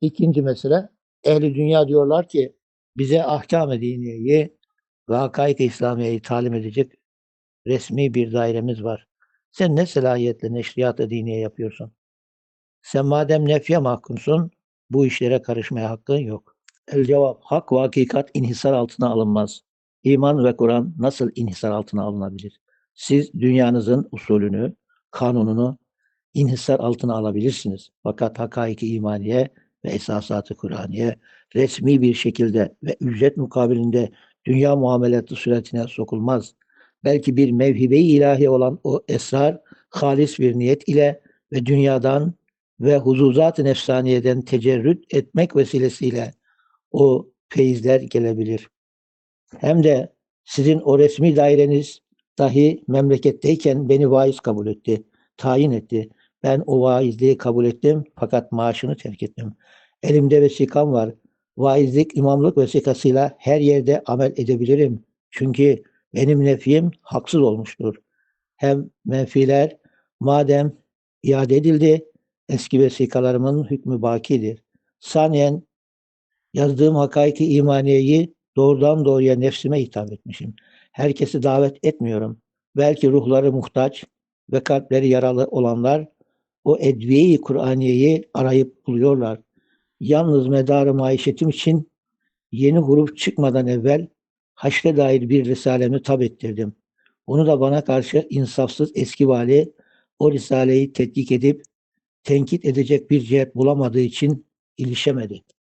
İkinci mesele, ehli dünya diyorlar ki bize ahkam-ı diniyeyi ve hakaik-i İslamiye'yi talim edecek resmi bir dairemiz var. Sen ne selahiyetle neşriyat-ı diniye yapıyorsun? Sen madem nefye mahkumsun, bu işlere karışmaya hakkın yok. El cevap, hak ve hakikat inhisar altına alınmaz. İman ve Kur'an nasıl inhisar altına alınabilir? Siz dünyanızın usulünü, kanununu inhisar altına alabilirsiniz. Fakat hakaiki imaniye ve esasatı Kur'aniye resmi bir şekilde ve ücret mukabilinde dünya muamelatı suretine sokulmaz. Belki bir mevhibe-i ilahi olan o esrar halis bir niyet ile ve dünyadan ve huzuzat-ı nefsaniyeden tecerrüt etmek vesilesiyle o feyizler gelebilir. Hem de sizin o resmi daireniz dahi memleketteyken beni vaiz kabul etti, tayin etti. Ben o vaizliği kabul ettim fakat maaşını terk ettim. Elimde vesikam var. Vaizlik, imamlık vesikasıyla her yerde amel edebilirim. Çünkü benim nefim haksız olmuştur. Hem menfiler madem iade edildi, eski vesikalarımın hükmü bakidir. Saniyen yazdığım hakaiki imaniyeyi doğrudan doğruya nefsime hitap etmişim. Herkesi davet etmiyorum. Belki ruhları muhtaç ve kalpleri yaralı olanlar o edviye-i Kur'aniyeyi arayıp buluyorlar. Yalnız medarı maişetim için yeni huruf çıkmadan evvel haşre dair bir risalemi tab ettirdim. Onu da bana karşı insafsız eski vali o risaleyi tetkik edip tenkit edecek bir cihet bulamadığı için ilişemedi.